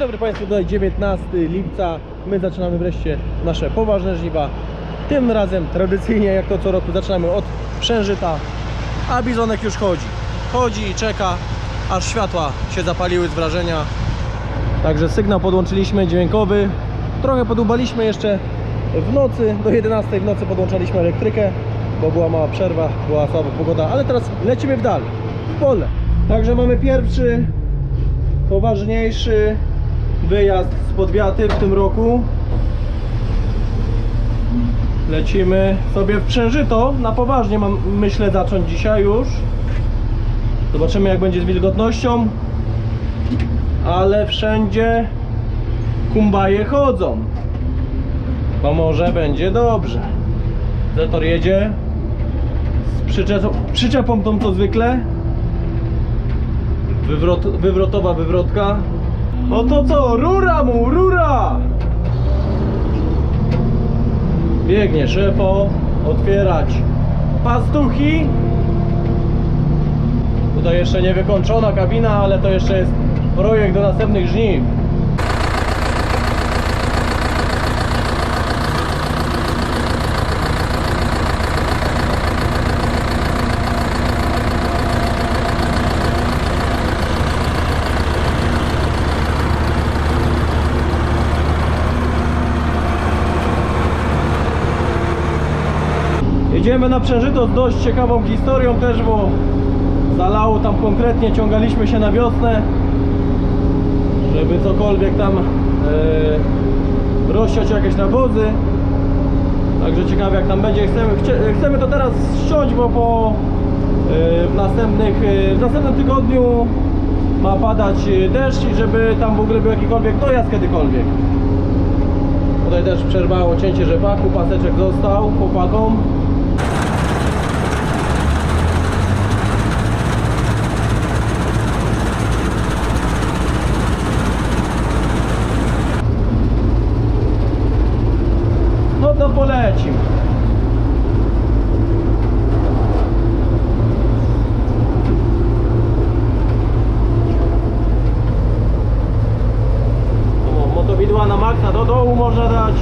Dzień dobry Państwu, tutaj 19 lipca. My zaczynamy wreszcie nasze poważne żniwa. Tym razem tradycyjnie, jak to co roku, zaczynamy od przężyta, a bizonek już chodzi. Chodzi i czeka, aż światła się zapaliły z wrażenia. Także sygnał podłączyliśmy dźwiękowy. Trochę podłubaliśmy jeszcze w nocy, do 11 w nocy podłączaliśmy elektrykę, bo była mała przerwa, była słaba pogoda, ale teraz lecimy w dal, w pole. Także mamy pierwszy poważniejszy wyjazd z podwiaty w tym roku. Lecimy sobie w Przężyto. Na poważnie mam myślę zacząć dzisiaj już. Zobaczymy jak będzie z wilgotnością. Ale wszędzie kumbaje chodzą. Bo może będzie dobrze. Zetor jedzie z przyczepą, przyczepą tą co zwykle. Wywrot, wywrotowa wywrotka. No to co? Rura mu, rura! Biegnie szefo, otwierać pastuchi. Tutaj jeszcze nie wykończona kabina, ale to jeszcze jest projekt do następnych żniw. Jedziemy na Przężyto z dość ciekawą historią też, bo zalało tam konkretnie, ciągaliśmy się na wiosnę, żeby cokolwiek tam e, rozsiać jakieś nawozy. Także ciekawe jak tam będzie. Chcemy, chcie, chcemy to teraz ściąć, bo po e, w, następnych, e, w następnym tygodniu ma padać deszcz i żeby tam w ogóle był jakikolwiek dojazd kiedykolwiek. Tutaj też przerwało cięcie rzepaku, paseczek został chłopakom. No to polecim. O, motowidła na maksa do dołu można dać.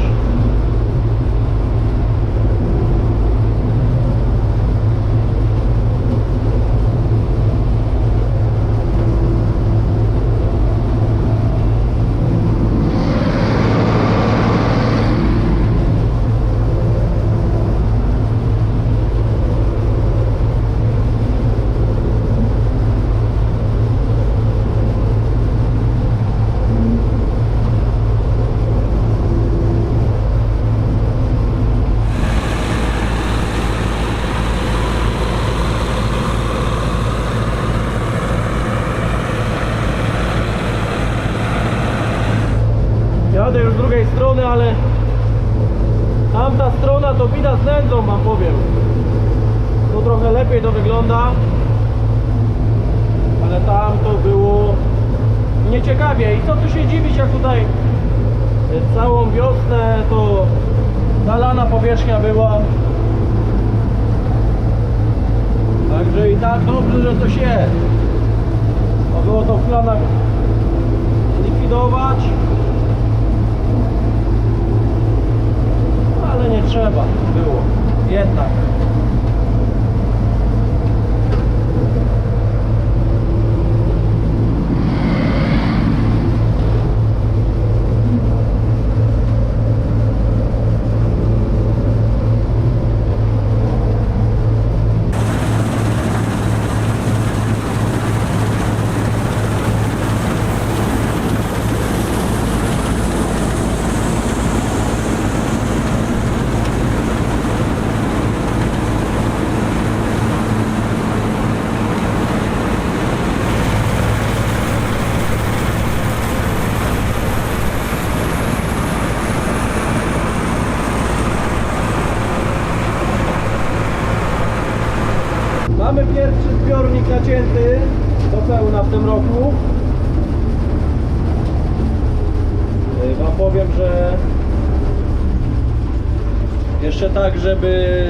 Jadę już z drugiej strony, ale tamta strona to widać z nędzą, wam powiem. Tu trochę lepiej to wygląda, ale tam to było nieciekawie. I co tu się dziwić, jak tutaj całą wiosnę to zalana powierzchnia była. Także i tak dobrze, że to się. Bo było to w planach likwidować. ale nie trzeba było. Jednak. Mamy pierwszy zbiornik nacięty do pełna w tym roku. Yy, Wam powiem, że jeszcze tak, żeby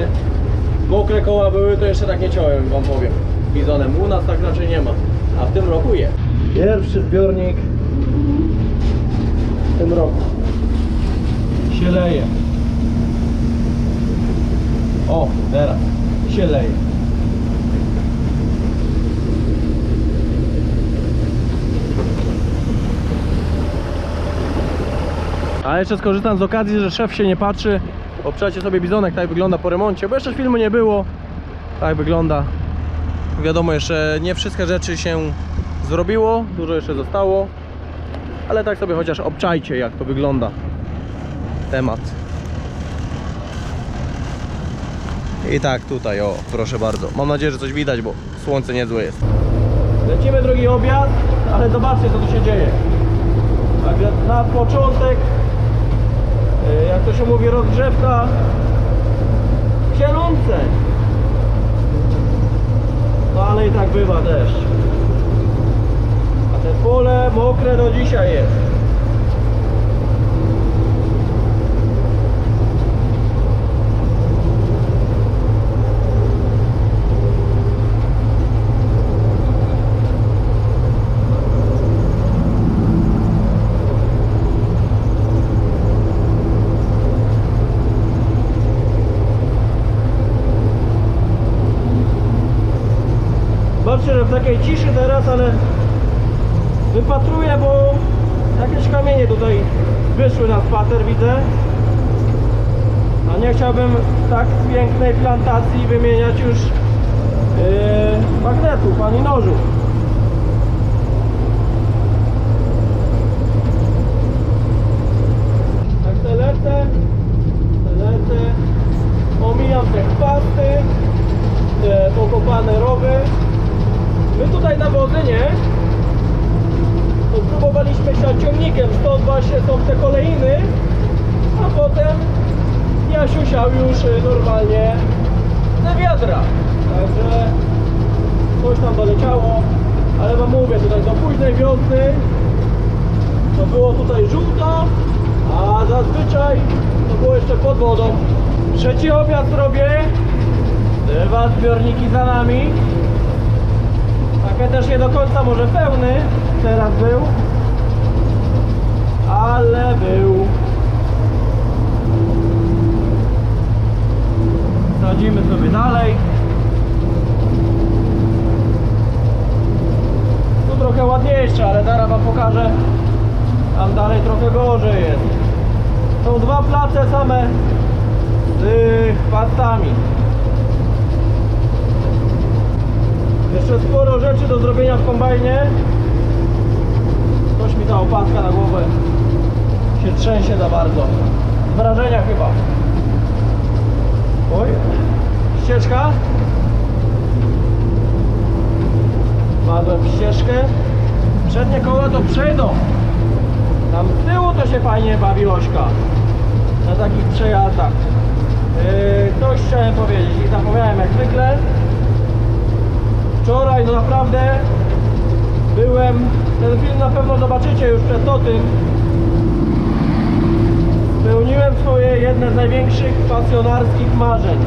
mokre koła były, to jeszcze tak nie ciąłem, Wam powiem. Bizonem u nas tak raczej nie ma, a w tym roku je. Pierwszy zbiornik roku. Się leje. O, teraz się leje. A jeszcze skorzystam z okazji, że szef się nie patrzy. Obczajcie sobie bizonek, tak wygląda po remoncie, bo jeszcze filmu nie było. Tak wygląda. Wiadomo, jeszcze nie wszystkie rzeczy się zrobiło, dużo jeszcze zostało. Ale tak sobie chociaż obczajcie, jak to wygląda. Temat. I tak tutaj, o, proszę bardzo. Mam nadzieję, że coś widać, bo słońce niezłe jest. Lecimy drugi obiad, ale zobaczcie, co tu się dzieje. Także na początek, jak to się mówi, rozgrzewka w zielonce. No ale i tak bywa deszcz. A te pole mokre do dzisiaj jest. Zobaczcie, że w takiej ciszy teraz, ale wypatruję, bo jakieś kamienie tutaj wyszły na spacer, widzę. A nie chciałbym tak pięknej plantacji wymieniać już yy, magnetów ani nożów. Tak se lecę, se lecę, omijam te chwasty, te pokopane rowy. My tutaj na Wozynie to próbowaliśmy siać ciągnikiem, stąd właśnie są te kolejny, a potem Jasiu siał już y, normalnie te wiadra. Także coś tam doleciało, ale wam mówię, tutaj do późnej wiosny to było tutaj żółto, a zazwyczaj to było jeszcze pod wodą. Trzeci obiad zrobię, dwa zbiorniki za nami. Takie też nie do końca może pełny teraz był, ale był. Sadzimy sobie dalej. Trochę ładniejsze, ale zaraz wam pokażę. Tam dalej trochę gorzej jest. Są dwa place same z chwastami. Jeszcze sporo rzeczy do zrobienia w kombajnie. Ktoś mi ta opaska na głowę się trzęsie za bardzo. Z wrażenia chyba. Oj, ścieżka. Wpadłem w ścieżkę. Przednie koła to przejdą. Tam z tyłu to się fajnie bawi Ośka. Na takich przejazdach. Yy, coś chciałem powiedzieć i zapomniałem jak zwykle. Wczoraj no naprawdę byłem, ten film na pewno zobaczycie już przed to tym. Spełniłem swoje jedne z największych pasjonarskich marzeń.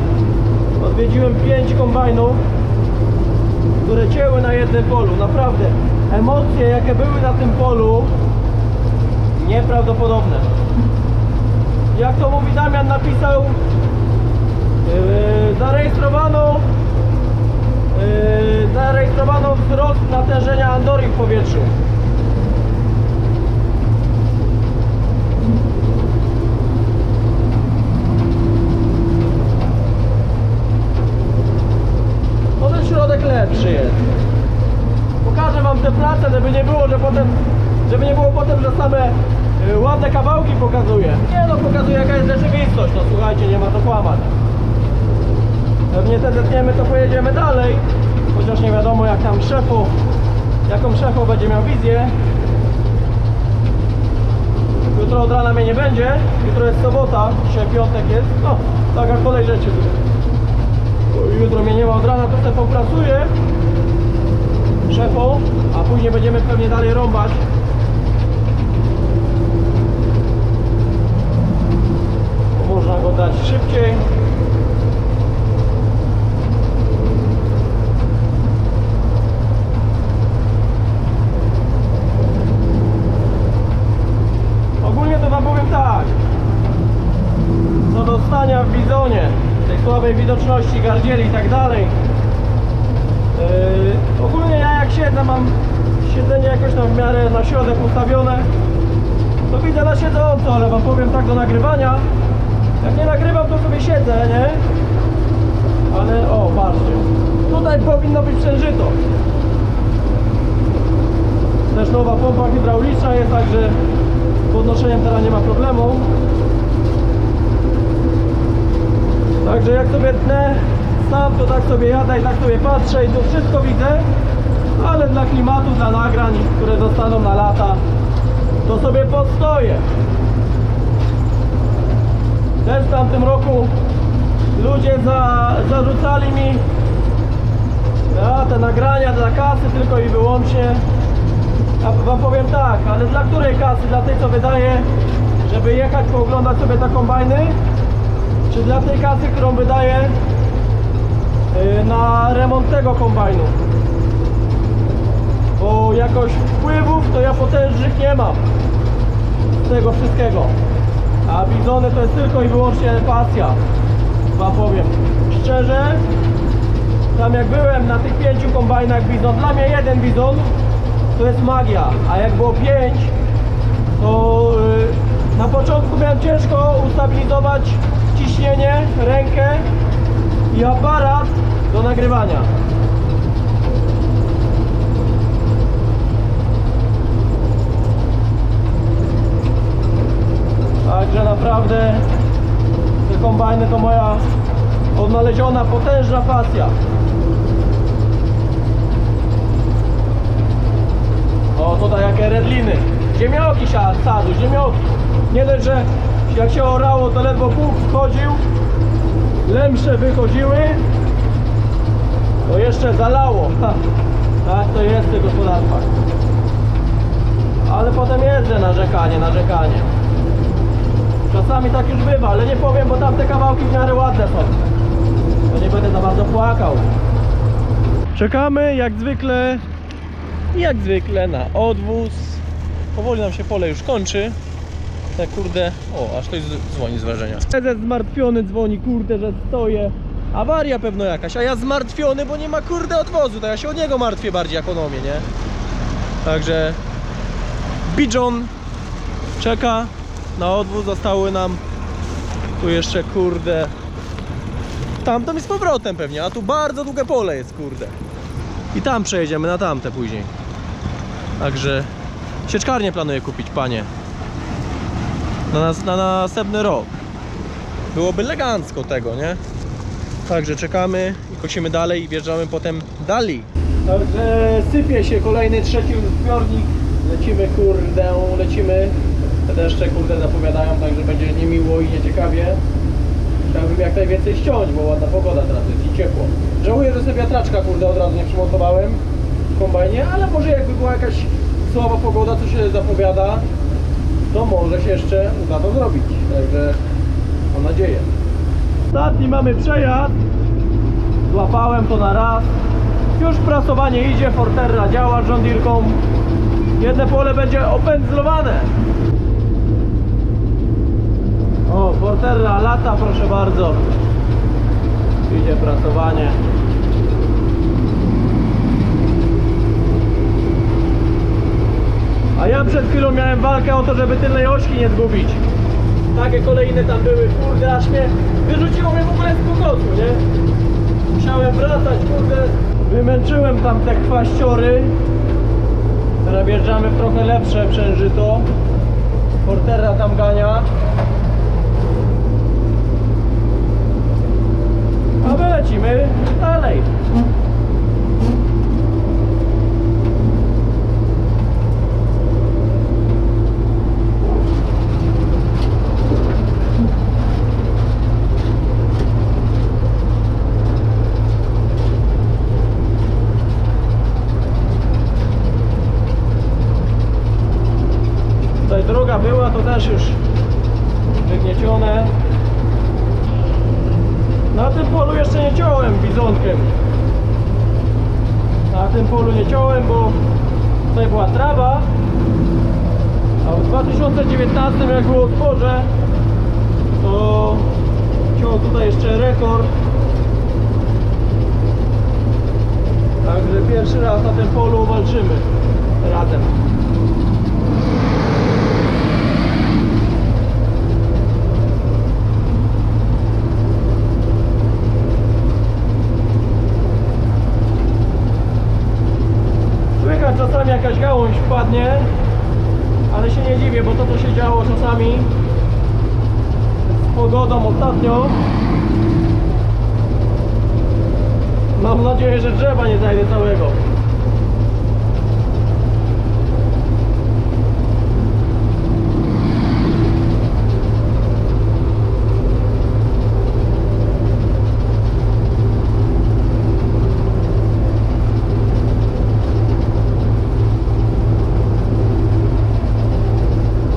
Odwiedziłem pięć kombajnów, które cięły na jednym polu. Naprawdę, emocje jakie były na tym polu, nieprawdopodobne. Jak to mówi Damian napisał, yy, zarejestrowano Yy, zarejestrowano wzrost natężenia Andory w powietrzu. Ten środek lepszy jest. Wam te place, żeby nie było, że potem, żeby nie było potem, że same yy, ładne kawałki pokazuję. Nie no, pokazuję jaka jest rzeczywistość, no słuchajcie, nie ma co kłamać. Pewnie te zetniemy, to pojedziemy dalej. Chociaż nie wiadomo jak tam szefu, jaką szefu będzie miał wizję. Jutro od rana mnie nie będzie. Jutro jest sobota, dzisiaj piątek jest. No, taka kolej rzeczy. Jutro mnie nie ma od rana, to sobie popracuję szefu, a później będziemy pewnie dalej rąbać. Można go dać szybciej. Ogólnie to wam powiem tak. Co do stania w bizonie, tej słabej widoczności, gardzieli i tak dalej, Yy, ogólnie ja jak siedzę, mam siedzenie jakoś tam w miarę na środek ustawione, to widzę na siedząco, ale wam powiem tak do nagrywania. Jak nie nagrywam, to sobie siedzę, nie? Ale o, patrzcie. Tutaj powinno być przężyto. Też nowa pompa hydrauliczna jest, także z podnoszeniem teraz nie ma problemu. Także jak sobie tnę sam, to tak sobie jadę i tak sobie patrzę i to wszystko widzę. Ale dla klimatu, dla nagrań, które zostaną na lata, to sobie postoję. Też w tamtym roku ludzie za, zarzucali mi a, te nagrania dla kasy tylko i wyłącznie. A wam powiem tak, ale dla której kasy? Dla tej co wydaje, żeby jechać pooglądać sobie te kombajny? Czy dla tej kasy, którą wydaje na remont tego kombajnu? Bo jakoś wpływów to ja potężnych nie mam z tego wszystkiego. A bizony to jest tylko i wyłącznie pasja. Wam powiem. Szczerze, tam jak byłem na tych pięciu kombajnach bizon, dla mnie jeden bizon to jest magia, a jak było pięć, to yy, na początku miałem ciężko ustabilizować ciśnienie, rękę i aparat do nagrywania. Także naprawdę te kombajny to moja odnaleziona potężna pasja. O tutaj jakie redliny. Ziemioki siad- sadu, ziemioki. Nie dość, że jak się orało to ledwo pług wchodził, lemsze wychodziły, to jeszcze zalało. Tak to jest w tych gospodarstwach. Ale potem jeżdżę narzekanie, narzekanie. Czasami tak już bywa, ale nie powiem, bo tamte kawałki w miarę ładne są. To nie będę za bardzo płakał. Czekamy jak zwykle, jak zwykle na odwóz. Powoli nam się pole już kończy. Tak kurde, o, aż ktoś dzwoni z wrażenia. Prezes zmartwiony dzwoni, kurde, że stoję. Awaria pewno jakaś, a ja zmartwiony, bo nie ma kurde odwozu, to ja się o niego martwię bardziej ekonomię, nie? Także Bijon czeka na odwóz, zostały nam tu jeszcze kurde tamtą i z powrotem pewnie, a tu bardzo długie pole jest kurde i tam przejedziemy na tamte później także sieczkarnię planuję kupić panie na, nas, na następny rok byłoby elegancko tego, nie? Także czekamy i kosimy dalej i wjeżdżamy potem dalej. Także sypie się kolejny trzeci zbiornik. Lecimy kurde, lecimy. Te deszcze kurde zapowiadają, także będzie niemiło i nieciekawie. Chciałbym jak najwięcej ściąć, bo ładna pogoda teraz jest i ciepło. Żałuję, że sobie wiatraczka kurde od razu nie przymontowałem w kombajnie, ale może jakby była jakaś słaba pogoda, co się zapowiada, to może się jeszcze uda to zrobić. Także mam nadzieję. Ostatni mamy przejazd. Złapałem to na raz. Już prasowanie idzie, Forterra działa żondirką. Jedne pole będzie opędzlowane. O, Forterra lata, proszę bardzo. Idzie prasowanie. A ja przed chwilą miałem walkę o to, żeby tylnej ośki nie zgubić. Takie kolejne tam były, kurde, aż mnie wyrzuciło mnie w ogóle z pokoju, nie? Musiałem wracać, kurde. Wymęczyłem tam te kwaściory. Teraz wjeżdżamy w trochę lepsze przężyto. Portera tam gania. A my lecimy dalej. Tutaj droga była, to też już wygniecione. Na tym polu jeszcze nie ciąłem bizonkiem. Na tym polu nie ciąłem, bo tutaj była trawa. A w 2019 jak było zboże, to Ciął tutaj jeszcze rekord. Także pierwszy raz na tym polu walczymy razem. Słychać czasami jakaś ale się nie dziwię, bo to co się działo czasami z pogodą ostatnio. Mam nadzieję, że drzewa nie zajdę całego.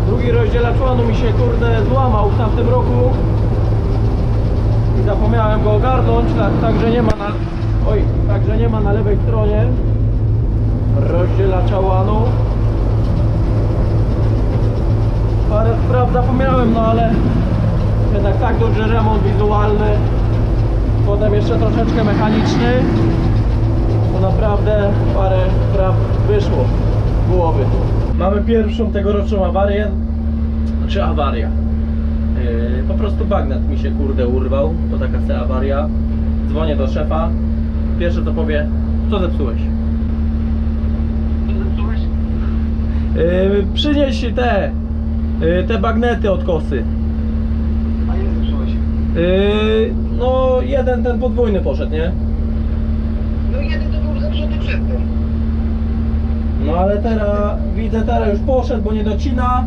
Drugi łanu mi się kurde złamał w tamtym roku i zapomniałem go ogarnąć, tak, także nie ma na, oj, także nie ma na lewej stronie rozdzielacza łanu. Parę spraw zapomniałem, no ale jednak tak duży remont wizualny, potem jeszcze troszeczkę mechaniczny, to naprawdę parę spraw wyszło głowy. Mamy pierwszą tegoroczną awarię, czy awaria. Yy, po prostu bagnet mi się kurde urwał, to taka se awaria. Dzwonię do szefa. Pierwsze co powie, co zepsułeś? Yy, przynieś te, yy, te bagnety od kosy. A nie zepsułeś. Yy, no jeden ten podwójny poszedł, nie? No jeden to był zepsuty przedtem. No ale teraz widzę teraz już poszedł, bo nie docina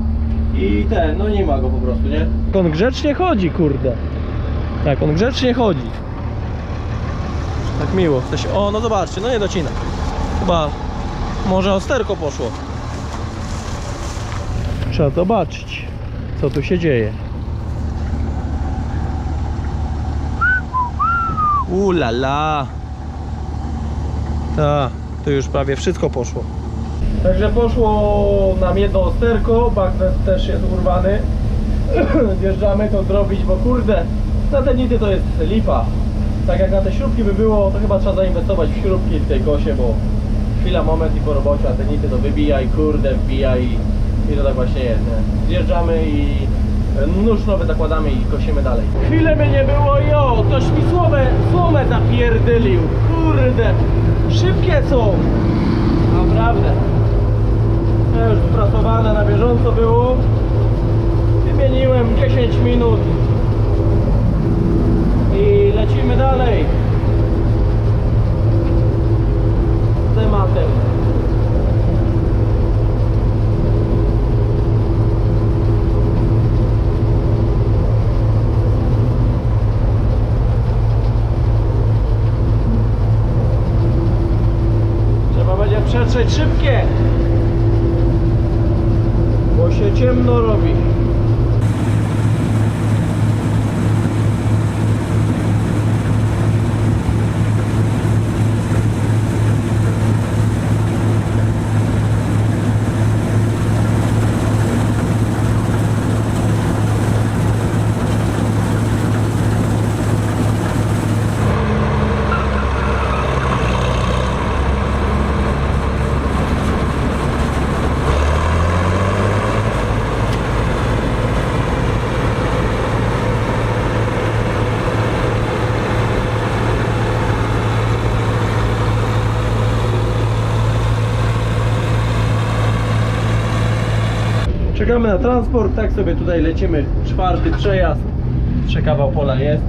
i ten, no nie ma go po prostu, nie? On grzecznie chodzi, kurde. Tak, on grzecznie chodzi. Tak miło. Coś... O, no zobaczcie, no nie docina. Chyba może osterko poszło. Trzeba zobaczyć, co tu się dzieje. Ula la. Tak, to już prawie wszystko poszło. Także poszło nam jedno osterko, bagnet też jest urwany. Wjeżdżamy to zrobić, bo kurde, na te nity to jest lipa. Tak jak na te śrubki by było, to chyba trzeba zainwestować w śrubki w tej kosie, bo chwila, moment i po robocie, a te nity to wybija i kurde wbija i, i to tak właśnie jest. Nie? Zjeżdżamy i nóż nowy zakładamy i kosimy dalej. Chwilę mnie nie było i o, ktoś mi słomę, słomę zapierdylił. Kurde, szybkie są. Naprawdę. To już sprasowane na bieżąco było. Wymieniłem 10 minut. I lecimy dalej. Tematem. Trzeba będzie przetrzeć szybkie. Bo się ciemno robi. Czekamy na transport, tak sobie tutaj lecimy. Czwarty przejazd. Jeszcze kawał pola jest.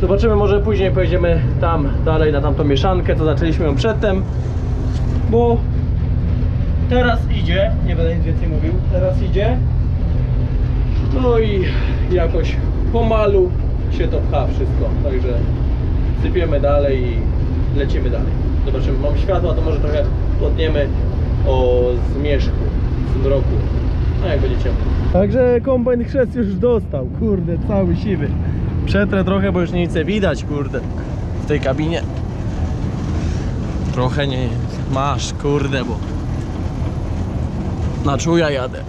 Zobaczymy, może później pojedziemy tam dalej na tamtą mieszankę, co zaczęliśmy ją przedtem. Bo teraz idzie, nie będę nic więcej mówił, teraz idzie. No i jakoś pomalu się to pcha wszystko. Także sypiemy dalej i lecimy dalej. Zobaczymy, mam światła, to może trochę podniemy o zmierzchu, zmroku. No jak będzie ciemno. Także kombajn chrzest już dostał, kurde, cały siwy. Przetrę trochę, bo już nie widać, kurde, w tej kabinie. Trochę nie masz, kurde, bo na czuja jadę.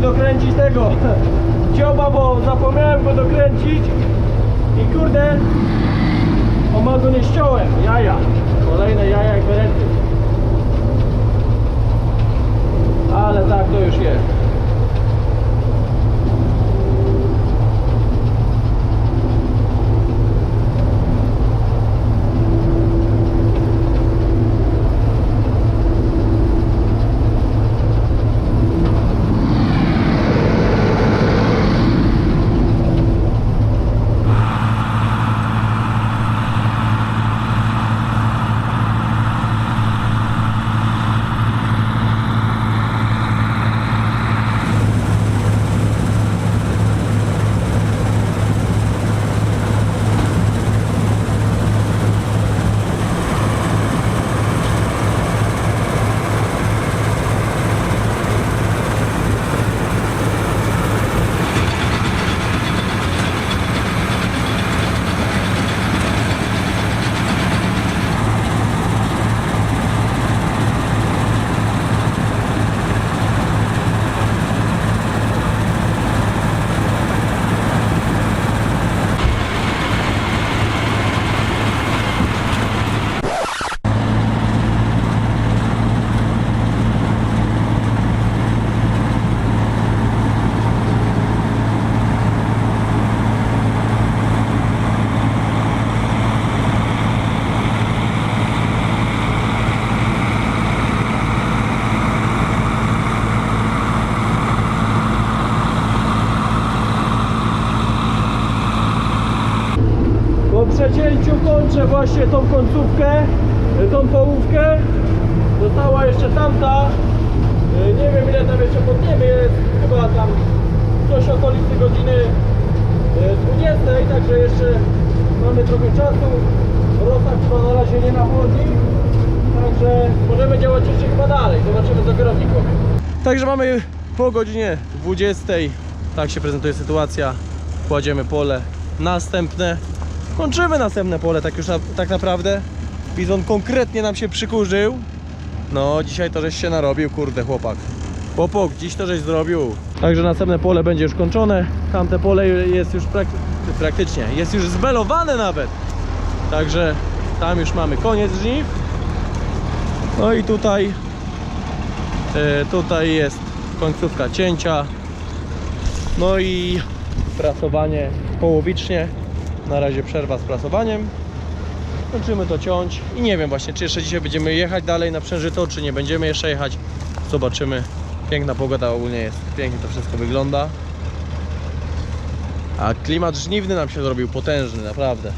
dokręcić tego dzioba, bo zapomniałem go dokręcić i kurde go nie ściąłem, jaja. Kolejne jaja jak berenty ale tak to już jest Po przecięciu kończę właśnie tą końcówkę, y, tą połówkę. Została jeszcze tamta. Y, Nie wiem ile tam jeszcze podniemy, jest chyba tam coś okolicy godziny y, 20, także jeszcze mamy trochę czasu. Rosa chyba na razie nie nachodzi, także możemy działać jeszcze chyba dalej. Zobaczymy co kierownik powie. Także mamy po godzinie 20. Tak się prezentuje sytuacja. Kładziemy pole następne. Kończymy następne pole, tak już na, tak naprawdę. Bizon konkretnie nam się przykurzył. No, dzisiaj to żeś się narobił, kurde chłopak. Chłopak, dziś to żeś zrobił. Także następne pole będzie już kończone. Tamte pole jest już prak praktycznie, jest już zbelowane nawet. Także tam już mamy koniec żniw. No i tutaj, e, tutaj jest końcówka cięcia. No i prasowanie połowicznie. Na razie przerwa z prasowaniem. Kończymy to ciąć i nie wiem właśnie, czy jeszcze dzisiaj będziemy jechać dalej na Przężyto, czy nie będziemy jeszcze jechać. Zobaczymy. Piękna pogoda ogólnie jest. Pięknie to wszystko wygląda. A klimat żniwny nam się zrobił potężny, naprawdę.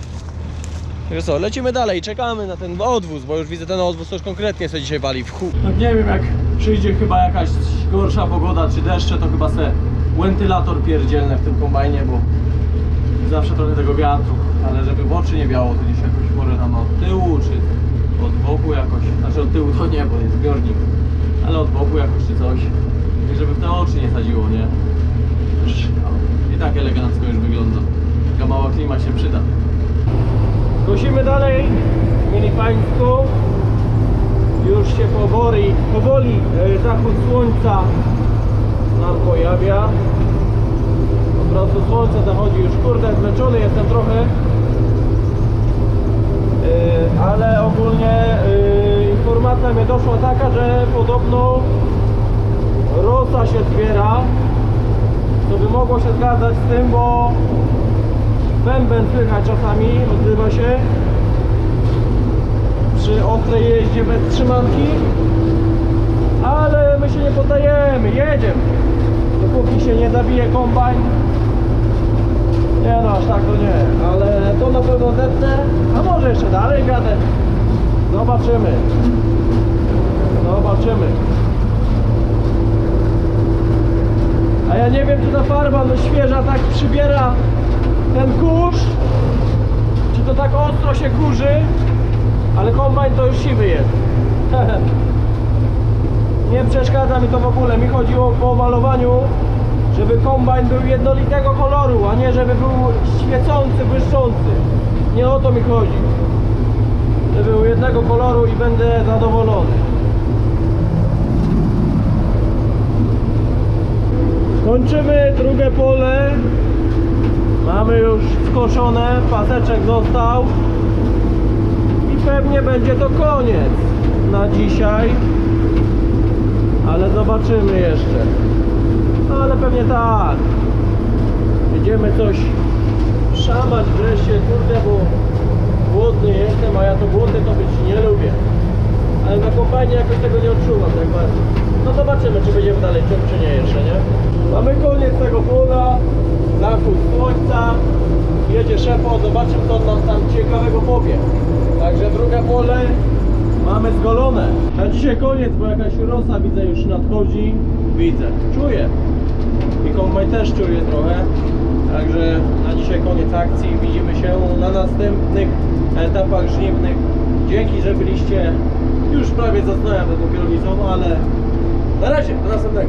Także co, lecimy dalej, czekamy na ten odwóz, bo już widzę ten odwóz to już konkretnie sobie dzisiaj wali w chuj. Tak nie wiem jak przyjdzie chyba jakaś gorsza pogoda czy deszcze, to chyba se wentylator pierdzielne w tym kombajnie, bo zawsze trochę tego wiatru, ale żeby w oczy nie biało, to gdzieś jakoś może tam od tyłu, czy od boku jakoś, znaczy od tyłu to nie, bo jest zbiornik, ale od boku jakoś czy coś, i żeby w te oczy nie sadziło, nie? I tak elegancko już wygląda, taka mała klima się przyda. Kosimy dalej, mili Państwo, już się powoli, powoli e, zachód słońca nam pojawia. Po prostu słońce zachodzi już, kurde, zmęczony jestem trochę. Yy, ale ogólnie yy, informacja mnie doszła taka, że podobno rosa się zbiera. To by mogło się zgadzać z tym, bo bęben słychać czasami, odzywa się przy ostrej jeździe bez trzymanki. Ale my się nie poddajemy, jedziemy. Dopóki się nie zabije kombajn, nie no, aż tak to nie, ale to na pewno zetnę, a może jeszcze dalej wiadę. Zobaczymy. Zobaczymy. A ja nie wiem, czy ta farba no świeża tak przybiera ten kurz, czy to tak ostro się kurzy, ale kombajn to już siwy jest. nie przeszkadza mi to w ogóle, mi chodziło po malowaniu żeby kombajn był jednolitego koloru, a nie żeby był świecący, błyszczący. Nie o to mi chodzi. Był jednego koloru i będę zadowolony. Kończymy drugie pole. Mamy już skoszone, paseczek został. I pewnie będzie to koniec na dzisiaj. Ale zobaczymy jeszcze. No ale pewnie tak. Będziemy coś szamać wreszcie, kurde, bo głodny jestem, a ja to głodny to być nie lubię. Ale na kombajnie jakoś tego nie odczuwam tak bardzo. No zobaczymy, czy będziemy dalej ciąć, czy nie jeszcze, nie? Mamy koniec tego pola, zachód słońca, jedzie szepo, zobaczymy co nam tam ciekawego powie. Także drugie pole mamy zgolone. Na dzisiaj koniec, bo jakaś rosa widzę już nadchodzi. Widzę, czuję. I kombajn też czuje trochę. Także na dzisiaj koniec akcji. Widzimy się na następnych etapach żniwnych. Dzięki, że byliście. Już prawie zasnąłem, bo dopiero ale na razie, do następnego.